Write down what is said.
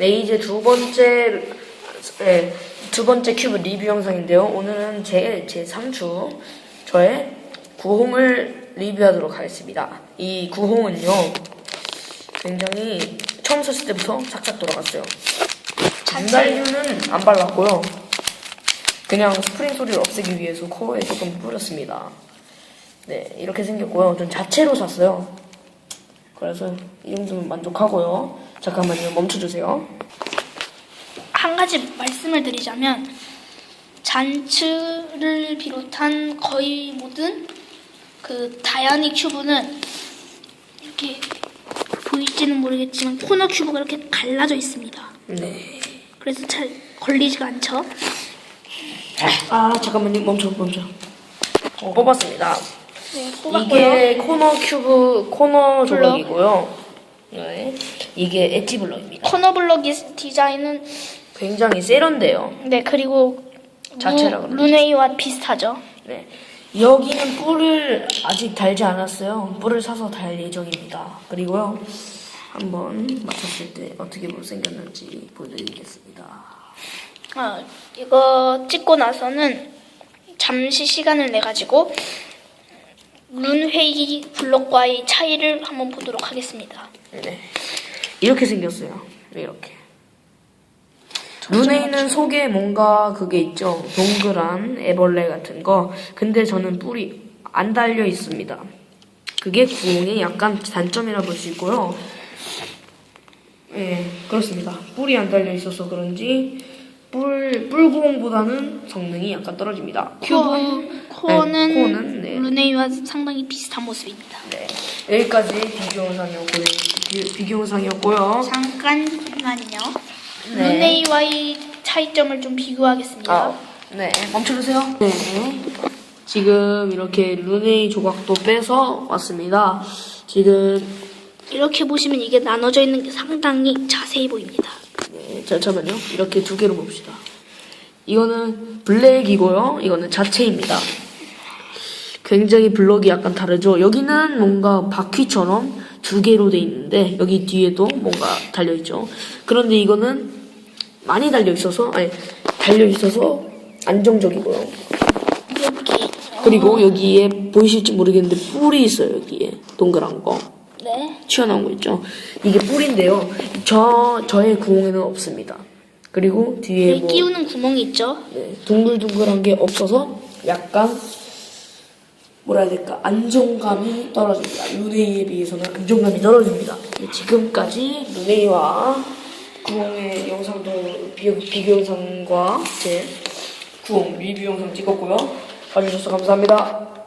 네, 이제 두 번째, 네, 두 번째 큐브 리뷰 영상인데요. 오늘은 제, 제 3주, 저의 구홍을 리뷰하도록 하겠습니다. 이 구홍은요, 굉장히 처음 썼을 때부터 착착 돌아갔어요. 전달류는 안 발랐고요. 그냥 스프링 소리를 없애기 위해서 코어에 조금 뿌렸습니다. 네, 이렇게 생겼고요. 전 자체로 샀어요. 그래서 이 정도면 만족하고요. 잠깐만요, 멈춰주세요. 한 가지 말씀을 드리자면 잔츠를 비롯한 거의 모든 그 다이아닉 큐브는 이렇게 보일지는 모르겠지만 코너 큐브가 이렇게 갈라져 있습니다. 네. 그래서 잘 걸리지가 않죠. 아, 잠깐만요, 멈춰, 멈춰. 어, 뽑았습니다. 네, 뽑았고요. 이게 코너 큐브, 코너 블럭. 조각이고요. 네. 이게 엣지 블럭입니다. 코너 블럭 이- 디자인은 굉장히 세련돼요. 네 그리고 자체라 루. 루네이와 비슷하죠. 네. 여기는 뿔을 아직 달지 않았어요. 뿔을 사서 달 예정입니다. 그리고요, 한번 맞췄을 때 어떻게 생겼는지 보여드리겠습니다. 아, 이거 찍고 나서는 잠시 시간을 내 가지고 룬회이 블럭과의 차이를 한번 보도록 하겠습니다. 네. 이렇게 생겼어요. 이렇게. 눈에는 속에 뭔가 그게 있죠. 동그란 애벌레 같은 거. 근데 저는 뿔이 안 달려 있습니다. 그게 구홍의 약간 단점이라 볼 수 있고요. 예, 그렇습니다. 뿔이 안 달려 있어서 그런지 뿔, 뿔구홍보다는 성능이 약간 떨어집니다. 코어, 코어는, 네, 코어는, 네. 룬웨이와 상당히 비슷한 모습입니다. 네. 여기까지 비교 영상이었고요. 비- 비교 영상이었고요. 잠깐만요. 네. 룬웨이와의 차이점을 좀 비교하겠습니다. 아, 네. 멈춰주세요. 네. 지금 이렇게 루네이 조각도 빼서 왔습니다. 지금, 이렇게 보시면 이게 나눠져 있는 게 상당히 자세히 보입니다. 네, 잠깐만요. 이렇게 두 개로 봅시다. 이거는 블랙이고요. 이거는 자체입니다. 굉장히 블럭이 약간 다르죠. 여기는 뭔가 바퀴처럼 두 개로 돼 있는데 여기 뒤에도 뭔가 달려 있죠. 그런데 이거는 많이 달려 있어서 아니 달려 있어서 안정적이고요. 그리고 여기에 보이실지 모르겠는데 뿔이 있어요 여기에 동그란 거 네. 튀어나온 거 있죠 이게 뿔인데요 저 저의 구멍에는 없습니다 그리고 뒤에 여기 뭐 끼우는 구멍이 있죠. 네, 둥글둥글한 게 없어서 약간 뭐라 해야 될까? 안정감이 떨어집니다. 루네이에 비해서는 안정감이 떨어집니다. 네, 지금까지 루네이와 구멍의 영상도 비교, 비교 영상과 제 구멍 리뷰 영상 찍었고요. 봐주셔서 감사합니다